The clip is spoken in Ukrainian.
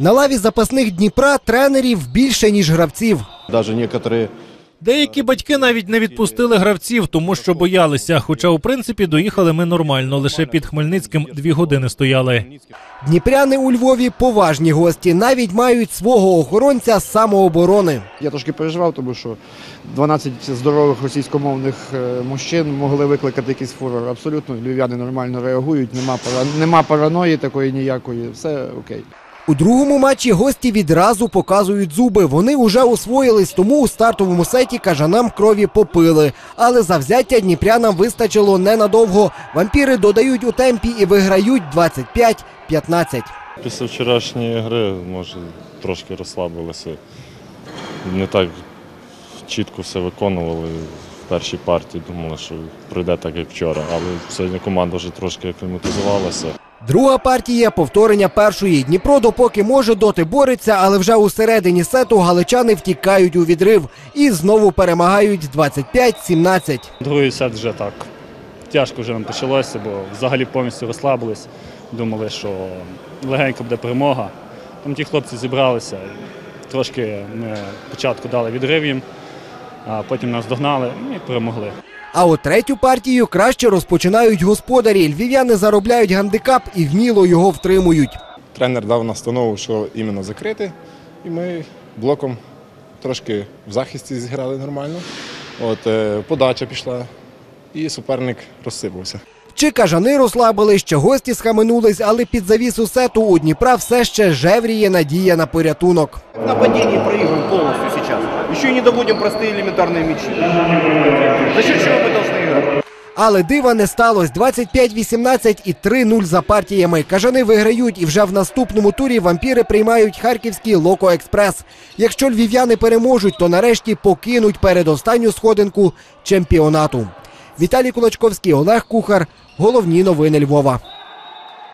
На лаві запасних Дніпра тренерів більше, ніж гравців. Даже некоторые Деякі батьки навіть не відпустили гравців, тому що боялися. Хоча, у принципі, доїхали ми нормально. Лише під Хмельницьким дві години стояли. Дніпряни у Львові поважні гості, навіть мають свого охоронця з самооборони. Я трошки переживав, тому що 12 здорових російськомовних е, мужчин могли викликати якийсь фурор. Абсолютно львів'яни нормально реагують, нема, пара... нема параної такої ніякої, все окей. У другому матчі гості відразу показують зуби. Вони уже освоїлись, тому у стартовому сеті кажанам крові попили. Але завзяття дніпрянам вистачило ненадовго. Вампіри додають у темпі і виграють 25-15. Після вчорашньої гри, може, трошки розслабилися. Не так чітко все виконували в першій партії. Думали, що пройде так, як вчора. Але сьогодні команда вже трошки акліматизувалася. Друга партія повторення першої. Дніпро допоки може доти бореться, але вже у середині сету галичани втікають у відрив і знову перемагають 25-17. Другий сет вже так. Тяжко вже нам почалося, бо взагалі повністю розслабились. Думали, що легенько буде перемога. Там ті хлопці зібралися. Трошки ми спочатку дали відрив їм, а потім нас догнали і перемогли. А от третю партію краще розпочинають господарі. Львів'яни заробляють гандикап і вміло його втримують. Тренер дав настанову, що іменно закрити, і ми блоком трошки в захисті зіграли нормально. От, е, подача пішла, і суперник розсипався. Чи кажани розслабились, чи гості схаменулись, але під завісу сету у Дніпра все ще жевріє надія на порятунок. В нападении проигрываем полностью сейчас. Еще и не доводим простые элементарные мячи. Счет чего мы должны играть? Але дива не сталося. 25-18 і 3-0 за партіями. Кажани виграють, і вже в наступному турі вампіри приймають харківський Локо Експрес. Якщо львів'яни переможуть, то нарешті покинуть передостанню сходинку чемпіонату. Віталій Кулачковський, Олег Кухар. Головні новини Львова.